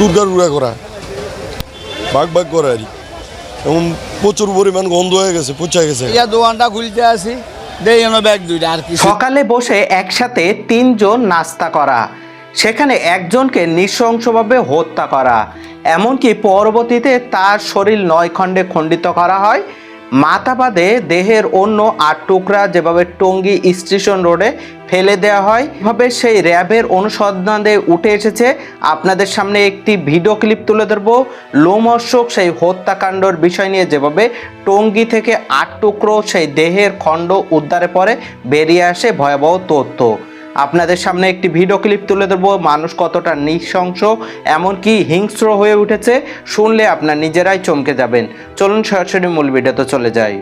টুরকারুরা করা। ভাগ ভাগ করে আর। এবং প্রচুর পরিমাণ গন্ধ হয়ে গেছে পচা গেছে। ইয়া দোকানটা খুলতে আসি দেই আমার ব্যাগ দুইটা আর কি সকালে বসে একসাথে তিনজন নাস্তা করা সেখানে একজনকে নৃশংসভাবে হত্যা করা এমনকি পরবর্তীতে তার শরীর নয় খণ্ডে খণ্ডিত করা হয়। মাথা বাদে দেহের অন্য আট টুকরা যেভাবে টঙ্গী স্টেশন রোডে ফেলে দেওয়া হয়। এভাবে সেই র্যাবের অনুসন্ধানে উঠে এসেছে। আপনাদের সামনে একটি ভিডিও ক্লিপ তুলে ধরবো। লোমর্ষক সেই হত্যাকাণ্ডর বিষয় নিয়ে যেভাবে টঙ্গি থেকে আট টুকরো সেই দেহের খণ্ড উদ্ধারে পরে বেরিয়ে আসে ভয়াবহ তথ্য। আপনাদের সামনে একটি ভিডিও ক্লিপ তুলে ধরবো। মানুষ কতটা নৃশংস, এমনকি হিংস্র হয়ে উঠেছে, শুনলে আপনার নিজেরাই চমকে যাবেন। চলুন সরাসরি মূল ভিডিওতে চলে যাই।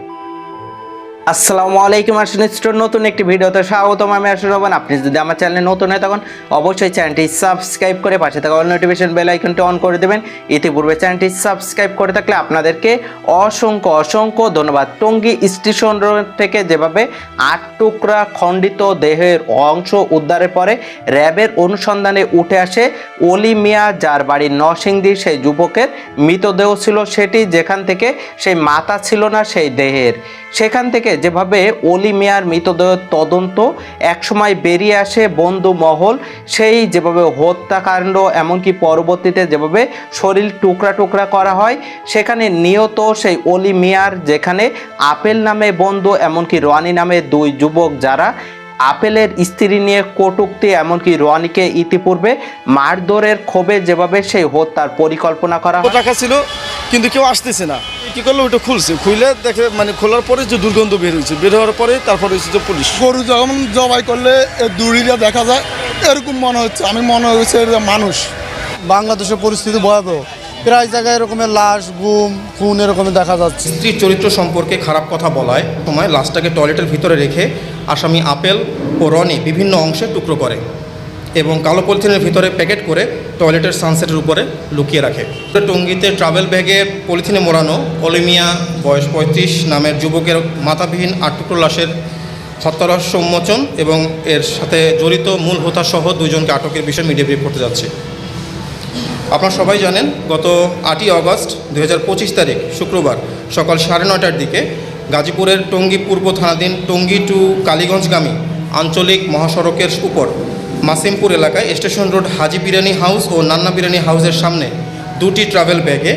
আসসালামু আলাইকুম স্টোর নতুন একটি ভিডিওতে স্বাগতম। আমি আসুন রহমান আপনি যদি আমার চ্যানেলে নতুন হয় তখন অবশ্যই চ্যানেলটি সাবস্ক্রাইব করে পাশে থাকা অল নোটিফিকেশন বেল আইকনটি অন করে দেবেন। ইতিপূর্বে চ্যানেলটি সাবস্ক্রাইব করে থাকলে আপনাদেরকে অসংখ্য অসংখ্য ধন্যবাদ। টঙ্গী স্টেশন রোড থেকে যেভাবে আট টুকরা খণ্ডিত দেহের অংশ উদ্ধারের পরে র্যাবের অনুসন্ধানে উঠে আসে অলি মিয়া, যার বাড়ি নরসিংদীর সেই যুবকের মৃতদেহ ছিল সেটি, যেখান থেকে সেই মাথা ছিল না সেই দেহের। সেখান থেকে যেভাবে অলি মিয়ার মৃতদেহ তদন্ত একসময় বেরিয়ে আসে বন্ধু মহল, সেই যেভাবে হত্যাকাণ্ড, এমনকি পরবর্তীতে যেভাবে শরীর টুকরা টুকরা করা হয়, সেখানে নিহত সেই অলি মিয়ার যেখানে আপেল নামে বন্ধু, এমনকি রোয়ানি নামে দুই যুবক যারা আপেলের স্ত্রী নিয়ে কটুক্তি, এমনকি রোয়ানিকে ইতিপূর্বে মারধরের ক্ষোভে যেভাবে সেই হত্যার পরিকল্পনা করা রাখা ছিল, কিন্তু কেউ আসতেছে না। কি করল? ওটা খুলছে। খুলে দেখে মানে খোলার পরে যে দুর্গন্ধ বের হয়েছে বের হওয়ার পরে তারপরে হচ্ছে যে পুলিশ। গরু যখন জবাই করলে এর দেখা যায় এরকম মনে হচ্ছে। আমি মনে হচ্ছে এরা মানুষ। বাংলাদেশের পরিস্থিতি ভয়াবহ। প্রায় জায়গায় এরকমের লাশ গুম খুন এরকমের দেখা যাচ্ছে। স্ত্রীর চরিত্র সম্পর্কে খারাপ কথা বলায় সময় লাশটাকে টয়লেটের ভিতরে রেখে আসামি আপেল ও রনি বিভিন্ন অংশে টুকরো করে। এবং কালো পলিথিনের ভিতরে প্যাকেট করে টয়লেটের সানসেটের উপরে লুকিয়ে রাখে। টঙ্গিতে ট্রাভেল ব্যাগে পলিথিনে মোড়ানো অলিমিয়া বয়স পঁয়ত্রিশ, নামের যুবকের মাথাবিহীন আট টুকরো লাশের হত্যারহস্য উন্মোচন এবং এর সাথে জড়িত মূল হোতাসহ দুজনকে আটকের বিষয়ে মিডিয়া ব্রিফ করতে যাচ্ছে। আপনারা সবাই জানেন, গত আটই আগস্ট দু তারিখ, শুক্রবার সকাল সাড়ে নয়টার দিকে গাজীপুরের টঙ্গী পূর্ব থানাধীন টঙ্গী টু কালীগঞ্জগামী আঞ্চলিক মহাসড়কের উপর মাসিমপুর এলাকায় station road Haji biryani house ও নান্না বিরিয়ানি হাউসের সামনে দুটি ট্রাভেল ব্যাগে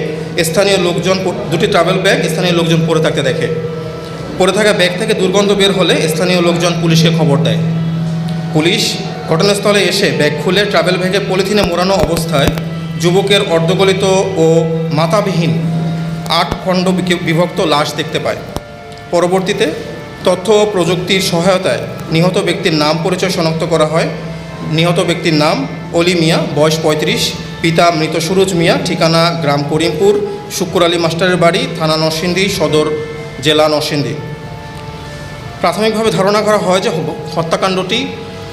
স্থানীয় লোকজন দুটি ট্রাভেল ব্যাগ স্থানীয় লোকজন পড়ে থাকতে দেখে। পড়ে থাকা ব্যাগ থেকে দুর্গন্ধ বের হলে স্থানীয় লোকজন পুলিশকে খবর দেয়। পুলিশ ঘটনাস্থলে এসে ব্যাগ খুলে ট্রাভেল ব্যাগে পলিথিনে মোড়ানো অবস্থায় যুবকের অর্ধগলিত ও মাথাবিহীন আট খণ্ড বিভক্ত লাশ দেখতে পায়। পরবর্তীতে তথ্য প্রযুক্তির সহায়তায় নিহত ব্যক্তির নাম পরিচয় শনাক্ত করা হয়। নিহত ব্যক্তির নাম অলি মিয়া, বয়স পঁয়ত্রিশ, পিতা মৃত সুরজ মিয়া, ঠিকানা গ্রাম করিমপুর শুক্র আলী মাস্টারের বাড়ি, থানা নরসিংদী, সদর জেলা নরসিংদী। প্রাথমিকভাবে ধারণা করা হয় যে হত্যাকাণ্ডটি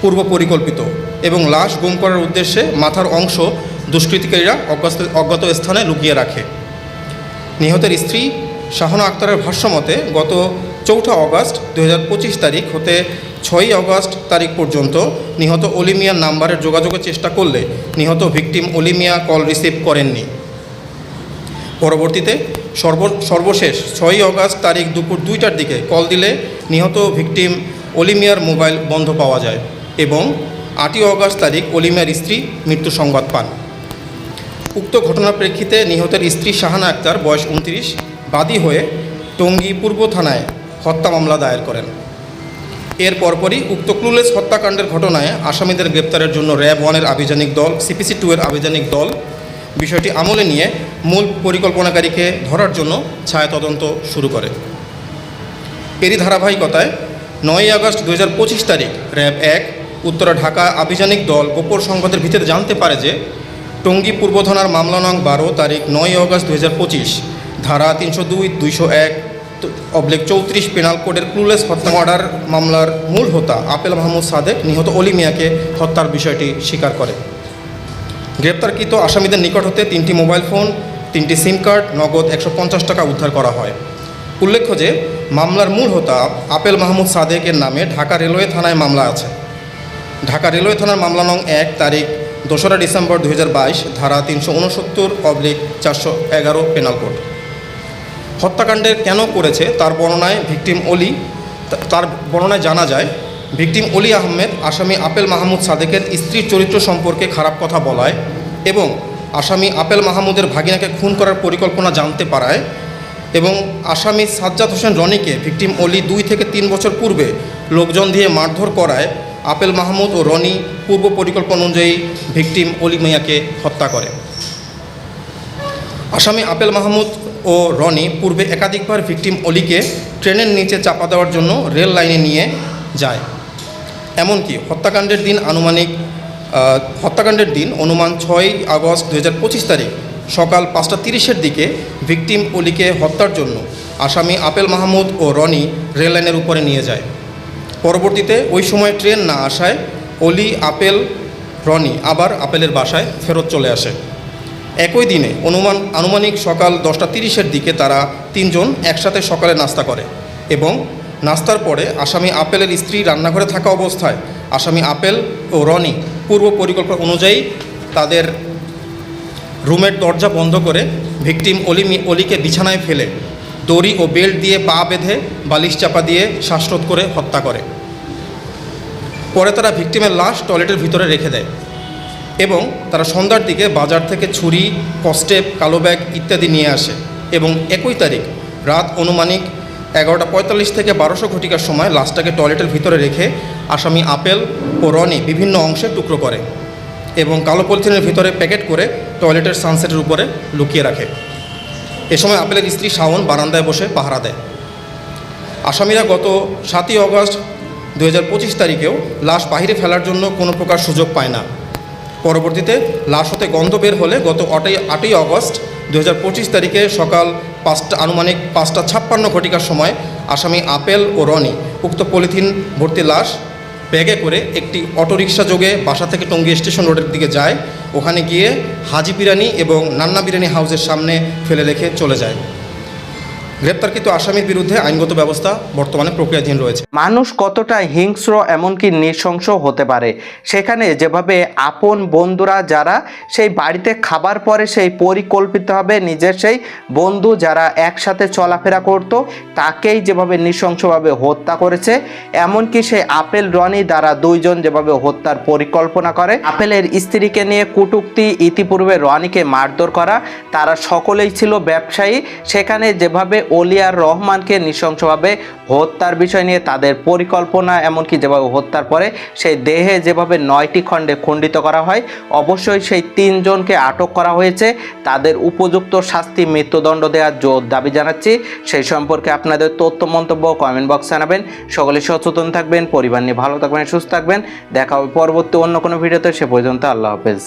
পূর্ব পরিকল্পিত এবং লাশ গুম করার উদ্দেশ্যে মাথার অংশ দুষ্কৃতিকারীরা অজ্ঞাত স্থানে লুকিয়ে রাখে। নিহতের স্ত্রী শাহনা আক্তারের ভাষ্যমতে গত চৌঠা অগস্ট দু হাজার পঁচিশ তারিখ হতে ছয়ই অগস্ট তারিখ পর্যন্ত নিহত অলিমিয়ার নাম্বারের যোগাযোগের চেষ্টা করলে নিহত ভিকটিম অলিমিয়া কল রিসিভ করেননি। পরবর্তীতে সর্ব, সর্বশেষ ছয়ই অগস্ট তারিখ দুপুর দুইটার দিকে কল দিলে নিহত ভিকটিম অলিমিয়ার মোবাইল বন্ধ পাওয়া যায় এবং আটই অগস্ট তারিখ অলিমিয়ার স্ত্রী মৃত্যু সংবাদ পান। উক্ত ঘটনার প্রেক্ষিতে নিহতের স্ত্রী শাহানা আক্তার বয়স উনত্রিশ বাদী হয়ে টঙ্গী পূর্ব থানায় হত্যা মামলা দায়ের করেন। এর পরপরই উক্ত ক্লুলেস হত্যাকাণ্ডের ঘটনায় আসামিদের গ্রেপ্তারের জন্য র্যাব ওয়ানের আভিযানিক দল, সিপিসি টু এর আভিযানিক দল বিষয়টি আমলে নিয়ে মূল পরিকল্পনাকারীকে ধরার জন্য ছায়া তদন্ত শুরু করে। এরই ধারাবাহিকতায় নয়ই আগস্ট দু হাজার পঁচিশ তারিখ র্যাব এক, উত্তরা ঢাকা আভিযানিক দল গোপর সংবাদের ভিতরে জানতে পারে যে টঙ্গী পূর্ব থানার মামলা নং বারো তারিখ নয় আগস্ট দু হাজার পঁচিশ ধারা তিনশো দুই, দুইশো এক অবলেক চৌত্রিশ পেনাল কোডের ক্লুলেস হত্যা মার্ডার মামলার মূল হোতা আপেল মাহমুদ সাদেক নিহত অলি মিয়াকে হত্যার বিষয়টি স্বীকার করে। গ্রেপ্তারকৃত আসামিদের নিকট হতে তিনটি মোবাইল ফোন, তিনটি সিম কার্ড, নগদ একশো পঞ্চাশ টাকা উদ্ধার করা হয়। উল্লেখ্য যে, মামলার মূল হোতা আপেল মাহমুদ সাদেকের নামে ঢাকা রেলওয়ে থানায় মামলা আছে। ঢাকা রেলওয়ে থানার মামলা নং এক, তারিখ দোসরা ডিসেম্বর দু হাজার বাইশ, ধারা তিনশো উনসত্তর অবলিক চারশো এগারো, পেনাল কোড। হত্যাকাণ্ডের কেন করেছে তার বর্ণনায় ভিকটিম অলি তার বর্ণনায় জানা যায়, ভিকটিম অলি আহমেদ আসামি আপেল মাহমুদ সাদেকের স্ত্রীর চরিত্র সম্পর্কে খারাপ কথা বলায় এবং আসামি আপেল মাহমুদের ভাগিনাকে খুন করার পরিকল্পনা জানতে পারায় এবং আসামি সাজ্জাদ হোসেন রনিকে ভিকটিম অলি দুই থেকে তিন বছর পূর্বে লোকজন দিয়ে মারধর করায় আপেল মাহমুদ ও রনি পূর্ব পরিকল্পনা অনুযায়ী ভিকটিম অলি মিয়াকে হত্যা করে। আসামি আপেল মাহমুদ ও রনি পূর্বে একাধিকবার ভিকটিম অলিকে ট্রেনের নিচে চাপা দেওয়ার জন্য রেল লাইনে নিয়ে যায়। এমনকি হত্যাকাণ্ডের দিন আনুমানিক হত্যাকাণ্ডের দিন অনুমান ছয় আগস্ট দু হাজার পঁচিশ তারিখ সকাল পাঁচটা তিরিশের দিকে ভিকটিম অলিকে হত্যার জন্য আসামি আপেল মাহমুদ ও রনি রেল লাইনের উপরে নিয়ে যায়। পরবর্তীতে ওই সময় ট্রেন না আসায় অলি, আপেল, রনি আবার আপেলের বাসায় ফেরত চলে আসে। একই দিনে অনুমান, আনুমানিক সকাল দশটা তিরিশের দিকে তারা তিনজন একসাথে সকালে নাস্তা করে এবং নাস্তার পরে আসামি আপেলের স্ত্রী রান্নাঘরে থাকা অবস্থায় আসামি আপেল ও রনি পূর্ব পরিকল্পনা অনুযায়ী তাদের রুমের দরজা বন্ধ করে ভিকটিম অলি অলিকে বিছানায় ফেলে দড়ি ও বেল্ট দিয়ে পা বেঁধে বালিশ চাপা দিয়ে শ্বাসরোধ করে হত্যা করে। পরে তারা ভিকটিমের লাশ টয়লেটের ভিতরে রেখে দেয়। এবং তারা সন্ধ্যার দিকে বাজার থেকে ছুরি, কস্টেপ, কালো ব্যাগ ইত্যাদি নিয়ে আসে এবং একই তারিখ রাত অনুমানিক এগারোটা পঁয়তাল্লিশ থেকে বারোশো ঘটিকার সময় লাশটাকে টয়লেটের ভিতরে রেখে আসামি আপেল ও রনি বিভিন্ন অংশে টুকরো করে এবং কালো পলিথিনের ভিতরে প্যাকেট করে টয়লেটের সানসেটের উপরে লুকিয়ে রাখে। এ সময় আপেলের স্ত্রী শাওন বারান্দায় বসে পাহারা দেয়। আসামিরা গত সাতই অগস্ট দু হাজার পঁচিশ তারিখেও লাশ বাহিরে ফেলার জন্য কোনো প্রকার সুযোগ পায় না। পরবর্তীতে লাশ হতে গন্ধ বের হলে গত আটই আটই অগস্ট দু হাজার পঁচিশ তারিখে সকাল পাঁচটা, আনুমানিক পাঁচটা ছাপ্পান্ন ঘটিকার সময় আসামি আপেল ও রনি উক্ত পলিথিন ভর্তি লাশ ব্যাগে করে একটি অটোরিকশা যোগে বাসা থেকে টঙ্গী স্টেশন রোডের দিকে যায়। ওখানে গিয়ে হাজি বিরিয়ানি এবং নান্না বিরিয়ানি হাউসের সামনে ফেলে রেখে চলে যায়। গ্রেপ্তারকৃত আসামির বিরুদ্ধে আইনগত ব্যবস্থা বর্তমানে প্রক্রিয়াধীন রয়েছে। মানুষ কতটা হিংস্র এমনকি নৃশংস হতে পারে, সেখানে যেভাবে আপন বন্ধুরা যারা সেই বাড়িতে খাবার পরে সেই পরিকল্পিতভাবে নিজের সেই বন্ধু যারা একসাথে চলাফেরা করত, তাকেই যেভাবে নৃশংসভাবে হত্যা করেছে, এমনকি সেই আপেল রনি দ্বারা দুইজন যেভাবে হত্যার পরিকল্পনা করে, আপেলের স্ত্রীকে নিয়ে কুটুক্তি ইতিপূর্বে রনিকে মারধর করা, তারা সকলেই ছিল ব্যবসায়ী, সেখানে যেভাবে অলিয়ার রহমানকে নৃশংসভাবে হত্যার বিষয় নিয়ে তাদের পরিকল্পনা, এমনকি যেভাবে হত্যার পরে সেই দেহে যেভাবে নয়টি খণ্ডে খণ্ডিত করা হয়, অবশ্যই সেই তিনজনকে আটক করা হয়েছে। তাদের উপযুক্ত শাস্তি, মৃত্যুদণ্ড দেওয়ার জোর দাবি জানাচ্ছি। সেই সম্পর্কে আপনাদের তথ্য, মন্তব্য কমেন্ট বক্সে জানাবেন। সকলে সচেতন থাকবেন, পরিবার নিয়ে ভালো থাকবেন, সুস্থ থাকবেন। দেখা হবে পরবর্তী অন্য কোনো ভিডিওতে। সে পর্যন্ত আল্লাহ হাফেজ।